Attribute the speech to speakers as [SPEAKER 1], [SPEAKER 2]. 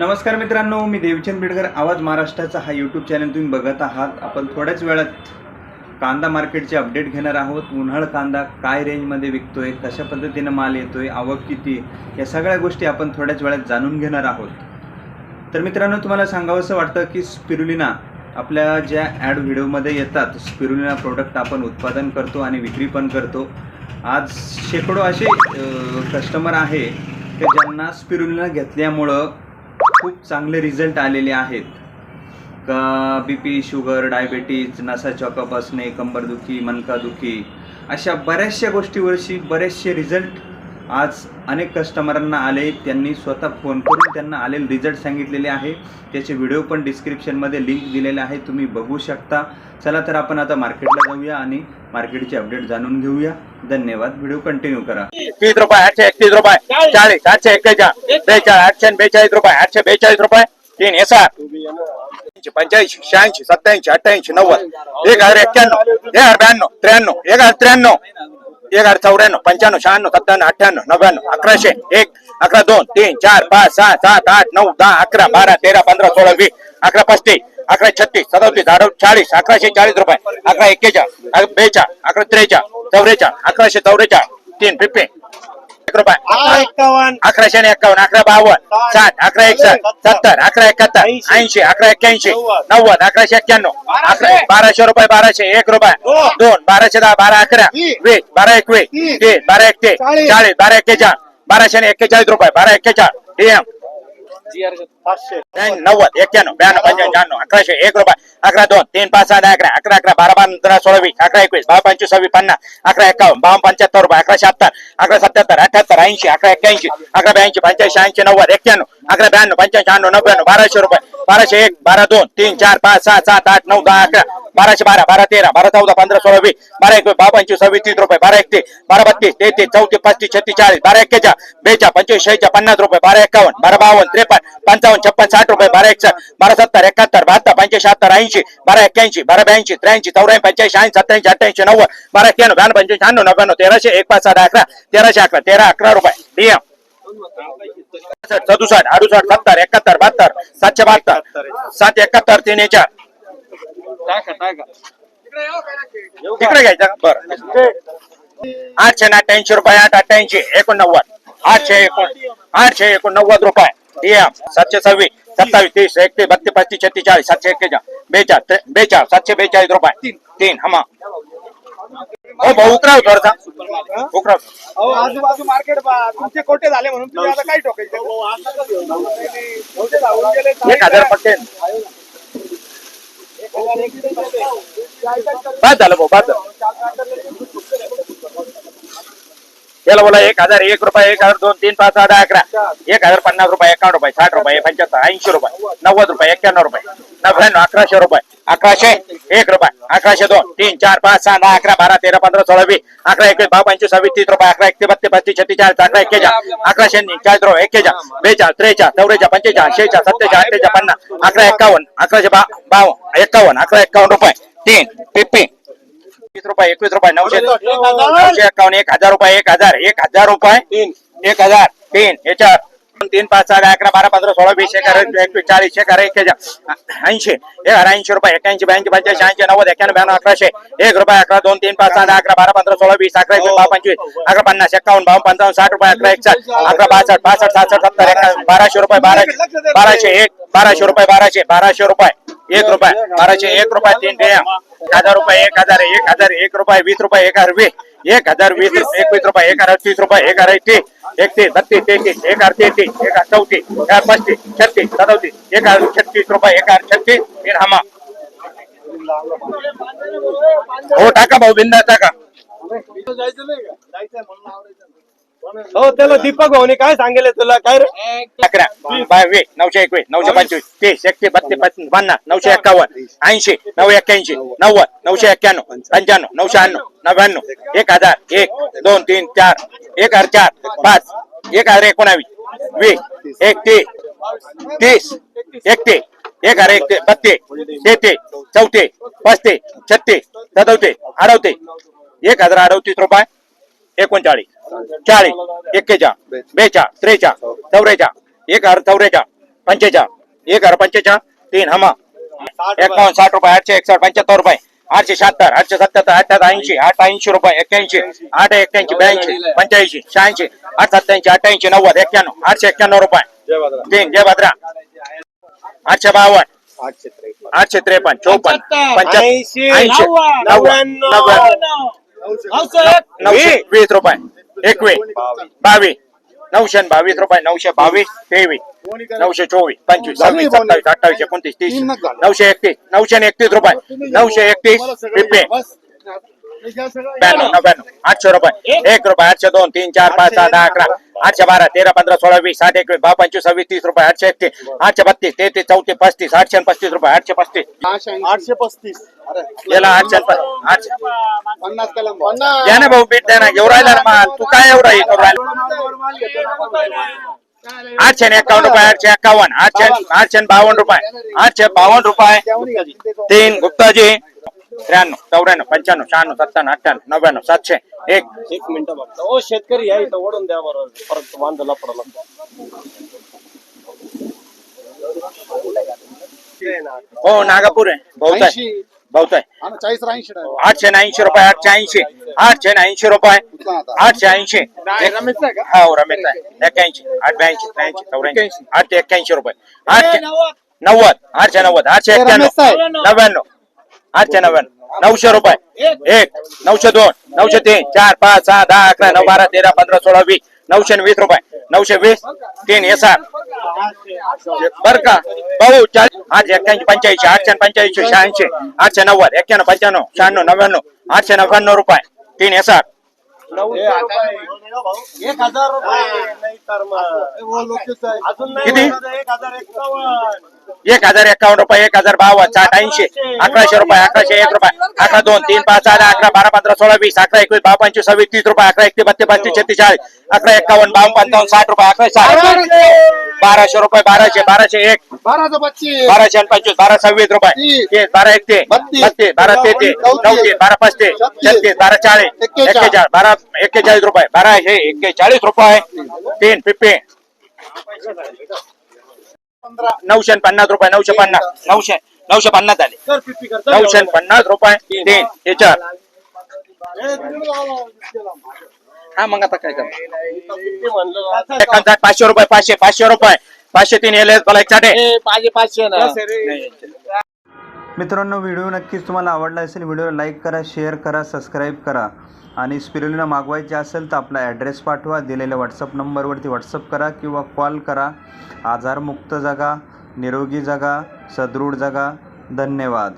[SPEAKER 1] नमस्कार मित्रांनो मी देवचंद बिडकर. आवाज महाराष्ट्राचा हा यूट्यूब चॅनल तुम्ही बघत आहात. आपण थोड्याच वेळात कांदा मार्केटचे अपडेट घेणार आहोत. उन्हाळ कांदा काय रेंजमध्ये विकतोय कशा पद्धतीनं माल येतोय आवक किती या सगळ्या गोष्टी आपण थोड्याच वेळात जाणून घेणार आहोत. तर मित्रांनो तुम्हाला सांगावंसं वाटतं की स्पिरुलिना आपल्या ज्या ॲड व्हिडिओमध्ये येतात स्पिरुलिना प्रोडक्ट आपण उत्पादन करतो आणि विक्री पण करतो. आज शेकडो असे कस्टमर आहे की ज्यांना स्पिरुलिना घेतल्यामुळं खूप चांगले रिझल्ट आलेले आहेत. का बी पी शुगर डायबेटीज नसा चॉकअप असणे कंबरदुखी मनकादुखी अशा बऱ्याचशा गोष्टीवरशी बरेचसे रिझल्ट आज अनेक कस्टमरांना आले त्यांनी स्वतः फोन करून त्यांना आलेले रिझल्ट सांगितलेले आहे. त्याचे व्हिडिओ पण डिस्क्रिप्शनमध्ये लिंक दिलेले आहे. तुम्ही बघू शकता. चला तर आपण आता मार्केटला जाऊया आणि मार्केटचे अपडेट जाणून घेऊया. धन्यवाद. व्हिडिओ कंटिन्यू करा.
[SPEAKER 2] तीस रुपये आठशे एकतीस रुपये चाळीस. आठशे एक्केचाळीस. बेचाळीस आठशे बेचाळीस रुपये आठशे बेचाळीस रुपये. तीन हे सात. पंच्याऐंशी शहाऐंशी सत्याऐंशी अठ्ठ्याऐंशी नव्वद. एक हजार एक्क्याण्णव. एक हजार ब्याण्णव त्र्याण्णव. एक हजार त्र्याण्णव. एक हजार चौऱ्याण्णव पंच्याण्णव शहाण्णव सत्त्याण्णव अठ्ठ्याण्णव नव्याण्णव अकराशे एक अकरा दोन तीन चार पाच सहा सात आठ नऊ दहा अकरा बारा तेरा पंधरा सोळा वीस अकरा पस्तीस अकरा छत्तीस सदतीस अडतीस चाळीस अकराशे चाळीस रुपये अकरा एक्केचाळ बेचाळीस अकरा त्रेचाळ चौवेचाळीस अकराशे चौरेचाळ तीन फिफ्टी एक रुपये. अकराशे आणि एक्कावन्न अकरा बावन्न साठ अकरा एकसष्ट सत्तर अकरा एकाहत्तर ऐंशी अकरा एक्क्याऐंशी नव्वद. अकराशे एक्क्याण्णव अकरा बाराशे रुपये बाराशे एक रुपये. दोन. बाराशे दहा बारा अकरा वीस बारा एकवीस तीस बारा एकतीस चाळीस. बारा एक्केचाळ बाराशे आणि एक्केचाळीस रुपये बारा एक्केचाळ डीएम
[SPEAKER 3] पाचशे
[SPEAKER 2] नव्वद एक्क्याण्णव ब्याण्णव पंच्याण्णव शहाण्णव अकराशे एक रुपये अकरा दोन तीन पाच सहा दहा अकरा अकरा अकरा बारा बारा पंधरा सोळा वीस अकरा एकवीस बारा पंचवीस सव्वीस पन्नास अकरा एकावन्न बावन्न पंच्याहत्तर रुपये अकरा शहात्तर अकरा सत्याहत्तर अठ्याहत्तर ऐंशी अकरा एक्क्याऐंशी अकरा ब्याऐंशी पंच्याऐंशी ऐंशी नव्वद एक्क्याण्णव अकरा ब्याण्णव पंच्याऐंशी शहाण्णव नव्याण्णव बाराशे रुपये बाराशे एक बारा दोन तीन चार पाच सहा सात आठ नऊ दहा अकरा बाराशे बारा बारा तेरा बारा चौदा पंधरा सोळा वीस. बारा एक बारा पंचवीस सव्वीस तीस रुपये. बारा एकतीस बारा बत्तीस तेहतीस चौतीस पस्तीस छत्तीस चाळीस. बारा एक्केच्या बेचा पंचवीस शेच्या पन्नास रुपये. बारा एकावन्न बारा बावन्न त्रेपन्न पंचावन्न छप्पन साठ रुपये. बारा एकसठ बारा सत्तर एकाहत्तर बहात्तर पंच्याहत्तर शहात्तर ऐंशी बारा एक्क्याऐंशी बारा ब्याऐंशी त्र्याऐंशी चौऱ्याऐंशी पंच्याऐंशी ऐंशी सत्याऐंशी अठ्ठ्याऐंशी नव्वद बारा एक्क्याण्णव ब्याण्णव पंच्याऐंशी शहाण्णव नव्याण्णव तेराशे एक पाच सात अकरा तेराशे अकरा तेरा अकरा रुपये. डीएम सदुसष्ट अडुसष्ट सत्तर एकाहत्तर बहात्तर सातशे बहात्तर सात एकाहत्तर तीन चार. तिकडे घ्यायचा का? बरं. आठशे आणि अठ्ठ्याऐंशी रुपये आठ अठ्ठ्याऐंशी एकोणनव्वद. आठशे एकोण आठशे एकोणनव्वद रुपये. डीएम सातशे सव्वीस सत्तावीस तीस एकतीस बत्तीस पस्तीस छत्तीस चाळीस सातशे एक्केचाळ बेचाळ बेचाळ सातशे बेचाळीस रुपये. तीन. हमा हो भाऊ उतराव थोडासा. उतराव.
[SPEAKER 3] अहो आजूबाजू मार्केट तुमचे कोटे झाले म्हणून तुम्ही आता काय ठोकायचे? नऊशे धावून गेले.
[SPEAKER 2] एक हजार पटेल बाद झालं भाऊ बाद झालं. त्याला बोला एक हजार एक रुपये एक हजार दोन तीन पाच सहा दहा अकरा. एक हजार पन्नास रुपये एकावन्न रुपये साठ रुपये पंच्याहत्तर ऐंशी रुपये नव्वद रुपये एक्क्याण्णव रुपये नव्याण्णव अकराशे रुपये. अकराशे? एक रुपये. अकराशे दोन. तीन चार पाच सहा दहा अकरा बारा तेरा पंधरा सोळा वीस. अकरा एकवीस बारा पंचवीस सव्वीस तीस रुपये. अकरा एकतीस बत्तीस पस्तीस छत्तीस चाळीस अकरा एक्केचाळ अकराशे चाळीस रुपये एक्केचाळ बेचाळ त्रेचाळ चौरेचाळ पंचेचाळ शेचाळ सत्तेचाळ अठ्ठेचाळ पन्नास. अकरा एक्कावन्न. अकराशे बा बावन्न. एक्कावन्न. अकरा एक्कावन्न रुपये. तीन फिफ्टी वीस रुपये एकवीस रुपये नऊशे नऊशे एक्कावन्न एक हजार रुपये एक हजार. एक हजार रुपये. तीन. एक हजार. तीन. दोन, तीन पाच सहा अकरा बारा पंधरा सोळा वीस एक एकवीस चाळीस एक ऐंशी एक हजार ऐंशी रुपये एक्याऐंशी ब्याऐंशी पंच्याऐंशी ऐंशी नव्वद एक्याण्णव ब्याण्णव अकराशे एक रुपये अकरा दोन तीन पाच सहा अकरा बारा पंधरा सोळा वीस अकरा एकवीस पंचवीस अकरा पन्नास एक्कावन्न बावन्न पंचावन्न साठ रुपये अकरा एकसष्ट अकरा पासष्ट पासष्ट सहासष्ट सत्तर एक बाराशे रुपये बाराशे बाराशे एक बाराशे रुपये बाराशे बाराशे रुपये एक रुपये बाराशे एक रुपये तीन डेम एक हजार रुपये एक हजार एक हजार एक रुपये वीस रुपये एक हजार वीस एक हज़ार वीस एकवीस रुपये, एक हज़ार तीस रुपये, एक हज़ार तीस एकतीस बत्तीस तेहतीस एक हज़ार तेहतीस एक हज़ार चौतीस, एक हज़ार पस्तीस, छत्तीस, सदोतीस, एक हज़ार छत्तीस रुपये, एक हज़ार छत्तीस तीन हमा। हो, टाका भाऊ, बिंदा टाका।
[SPEAKER 3] हो त्याला दीपक भाऊने काय सांगेल तुला? काय रे?
[SPEAKER 2] अकरा. बावीस नऊशे एकवीस नऊशे पंचवीस तीस एकतीस बत्तीस पन्नास नऊशे एक्कावन्न ऐंशी नऊ एक्क्याऐंशी नव्वद नऊशे एक्क्याण्णव पंच्याण्णव नऊशे अण्णव नव्याण्णव एक हजार एक दोन तीन चार एक हजार चार पाच एक हजार एकोणावीस वीस एकतीस तीस एकतीस एक हजार एक बत्तीस तेहतीस चौतीस पस्तीस छत्तीस सदवते अडवते एक हजार अडवतीस रुपये एकोणचाळीस. चाळीस एक्केचाळ बेचाळ त्रेचाळ चौरेचाळ एक हजार चौरेचाळ पंचेचाळ एक हजार पंचेचाळ तीन हमा एकावन्न साठ रुपये आठशे एकसष्ट पंच्याहत्तर रुपये आठशे शहात्तर आठशे सत्याहत्तर आठ ऐंशी आठ ऐंशी रुपये एक्क्याऐंशी आठ एक्क्याऐंशी ब्याऐंशी पंच्याऐंशी शहाऐंशी आठ सत्याऐंशी अठ्ठ्याऐंशी नव्वद एक्क्याण्णव आठशे एक्क्याण्णव रुपये. तीन जय भद्रा. आठशे बावन्न आठशे त्रेपन्न चौपन्न पंच्याऐंशी ऐंशी नव्वद नव्वद वीस रुपये. एकवीस. बावीस. नऊशे बावीस रुपये. नऊशे बावीस तेवीस. नऊशे चोवीस पंचवीस सव्वीस सत्तावीस अठ्ठावीस एकोणतीस तीस. नऊशे एकतीस. नऊशे एकतीस रुपये. नऊशे एकतीस फिफ्टी ब्याण्णव नव्याण्णव आठशे रुपये. एक रुपये आठशे दोन तीन चार पाच सहा दहा अकरा. आठशे बारा तेरा पंधरा सोळा वीस आठ एकवीस दहा पंचवीस सव्वीस तीस रुपये आठशे एकतीस आठशे बत्तीस तेहतीस चौतीस पस्तीस आठशे पस्तीस रुपये आठशे पस्तीस.
[SPEAKER 3] आठशे पस्तीस.
[SPEAKER 2] याला आठशे आठशे.
[SPEAKER 3] पन्नास
[SPEAKER 2] द्या ना भाऊ बीट द्या ना घेऊ राहिला ना माल. तू काय एवढा हे करू राहिला आठशे एकावन्न रुपये आठशे एकावन्न आठशे आठशे बावन्न रुपये आठशे बावन्न रुपये. तीन गुप्ताजी. त्र्याण्णव चौऱ्याण्णव पंच्याण्णव शहाण्णव सत्त्याण्णव अठ्ठ्याण्णव नव्याण्णव सातशे एक.
[SPEAKER 3] एक मिनिट बघता ओ शेतकरी या इथं ओढून द्या बरोबर परत बांधला पडला
[SPEAKER 2] हो नागापूर आहे. बहुत आहे बहुत आहे
[SPEAKER 3] चाळीस ऐंशी
[SPEAKER 2] आठशे ऐंशी रुपये आठशे ऐंशी. आठशे ऐंशी रुपये. आठशे ऐंशी. हो रमेश आहे. एक्क्याऐंशी आठ ब्याऐंशी त्र्याऐंशी चौऱ्याऐंशी. आठशे एक्क्याऐंशी रुपये. आठशे नव्वद. आठशे नव्वद आठशे एक्क्याण्णव. नव्याण्णव. आठशे नव्याण्णव नऊशे रुपये. एक नऊशे दोन नऊशे तीन चार पाच सहा दहा अकरा नऊ बारा तेरा पंधरा सोळा वीस नऊशे वीस रुपये. नऊशे वीस तीन हे सात. बर का? भाऊ आठशे एक्क्याऐंशी पंच्याऐंशी आठशे पंच्याऐंशी शहाऐंशी आठशे नव्वद एक्क्याण्णव पंच्याण्णव शहाण्णव नव्याण्णव आठशे नव्याण्णव रुपये. तीन हे सात. किती?
[SPEAKER 3] एक हजार
[SPEAKER 2] एकावन्न रुपये एक हजार बावन्न साठ ऐंशी अकराशे रुपये अकराशे एक रुपये अकरा दोन तीन पाच सहा अकरा बारा पंधरा सोळा वीस अकरा एकवीस बारा पंचवीस सव्वीस तीस रुपये अकरा एकतीस बत्तीस पस्तीस छत्तीस चाळीस अकरा एकावन्न बावन्न पंचावन्न साठ रुपये अकरा साठ बाराशे रुपये बाराशे बाराशे एक
[SPEAKER 3] बाराशे
[SPEAKER 2] बाराशे पंचवीस बारा सव्वीस रुपये बारा एकतीस
[SPEAKER 3] बत्तीस.
[SPEAKER 2] बारा तेहतीस. नऊतीस बारा पस्तीस
[SPEAKER 3] छत्तीस.
[SPEAKER 2] बारा चाळीस
[SPEAKER 3] एक्केचाळीस.
[SPEAKER 2] बारा एक्केचाळीस रुपये बारा हे एक्केचाळीस रुपये तीन पिप्पे नऊशे पन्नास रुपये नऊशे पन्नास नऊशे नऊशे पन्नास
[SPEAKER 3] चल.
[SPEAKER 2] नऊशे पन्नास रुपये तीन. हे चार. हा मग आता काय करणार? पाचशे रुपये पाचशे पाचशे रुपये. पाचशे तीन एल मला एक साठे
[SPEAKER 3] पाचशे पाचशे
[SPEAKER 1] मित्रांनो व्हिडिओ नक्कीच तुम्हाला आवडला असेल व्हिडिओला लाईक करा शेअर करा सबस्क्राईब करा. आणि स्पिरुलिना मागवायची असेल तर आपला ॲड्रेस पाठवा दिलेल्या व्हॉट्सअप नंबरवरती व्हॉट्सअप करा किंवा कॉल करा. आजारमुक्त जगा निरोगी जगा सदृढ जगा. धन्यवाद.